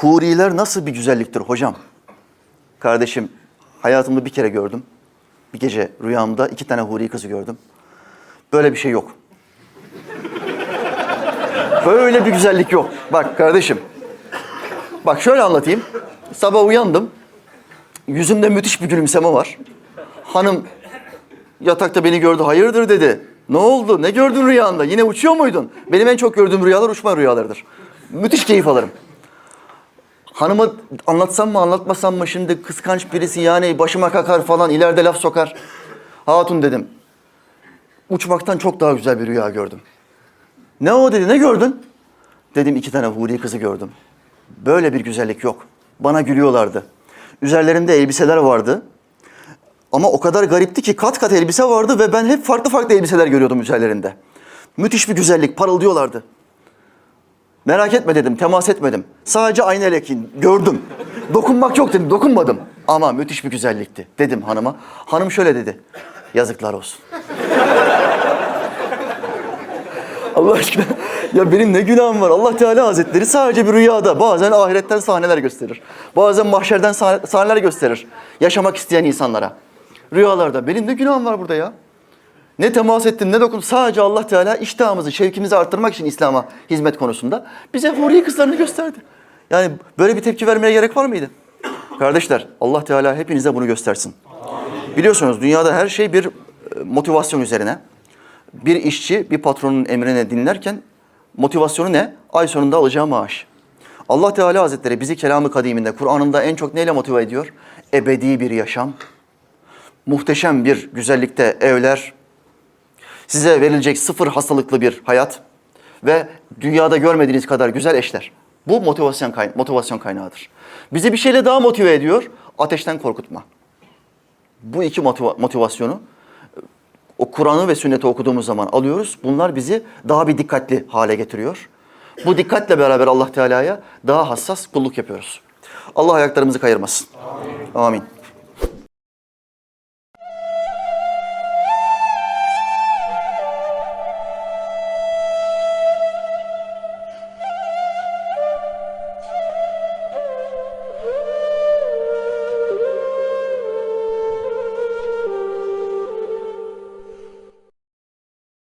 Huriler nasıl bir güzelliktir hocam? Kardeşim hayatımda bir kere gördüm. Bir gece rüyamda iki tane huri kızı gördüm. Böyle bir şey yok. Böyle bir güzellik yok. Bak kardeşim. Bak şöyle anlatayım. Sabah uyandım. Yüzümde müthiş bir gülümseme var. Hanım yatakta beni gördü. Hayırdır dedi. Ne oldu? Ne gördün rüyanda? Yine uçuyor muydun? Benim en çok gördüğüm rüyalar uçma rüyalarıdır. Müthiş keyif alırım. Hanıma anlatsam mı anlatmasam mı şimdi kıskanç birisi yani başıma kakar falan ileride laf sokar. Hatun dedim. Uçmaktan çok daha güzel bir rüya gördüm. Ne o dedi ne gördün? Dedim iki tane huri kızı gördüm. Böyle bir güzellik yok. Bana gülüyorlardı. Üzerlerinde elbiseler vardı. Ama o kadar garipti ki kat kat elbise vardı ve ben hep farklı farklı elbiseler görüyordum üzerlerinde. Müthiş bir güzellik, parıldıyorlardı. Merak etme dedim, temas etmedim. Sadece aynı gördüm. Dokunmak yok dedim, dokunmadım. Ama müthiş bir güzellikti dedim hanıma. Hanım şöyle dedi, yazıklar olsun. Allah aşkına ya benim ne günahım var. Allah Teala Hazretleri sadece bir rüyada bazen ahiretten sahneler gösterir. Bazen mahşerden sahne- sahneler gösterir. Yaşamak isteyen insanlara. Rüyalarda benim ne günahım var burada ya. Ne temas ettim ne dokun. Sadece Allah Teala iştahımızı, şevkimizi arttırmak için İslam'a hizmet konusunda bize huri kızlarını gösterdi. Yani böyle bir tepki vermeye gerek var mıydı? Kardeşler Allah Teala hepinize bunu göstersin. Biliyorsunuz dünyada her şey bir e, motivasyon üzerine. Bir işçi bir patronun emrine dinlerken motivasyonu ne? Ay sonunda alacağı maaş. Allah Teala Hazretleri bizi kelamı kadiminde, Kur'an'ında en çok neyle motive ediyor? Ebedi bir yaşam, muhteşem bir güzellikte evler, size verilecek sıfır hastalıklı bir hayat ve dünyada görmediğiniz kadar güzel eşler. Bu motivasyon, kayna- motivasyon kaynağıdır. Bizi bir şeyle daha motive ediyor, ateşten korkutma. Bu iki motiva- motivasyonu o Kur'an'ı ve sünneti okuduğumuz zaman alıyoruz. Bunlar bizi daha bir dikkatli hale getiriyor. Bu dikkatle beraber Allah Teala'ya daha hassas kulluk yapıyoruz. Allah ayaklarımızı kayırmasın. Amin. Amin.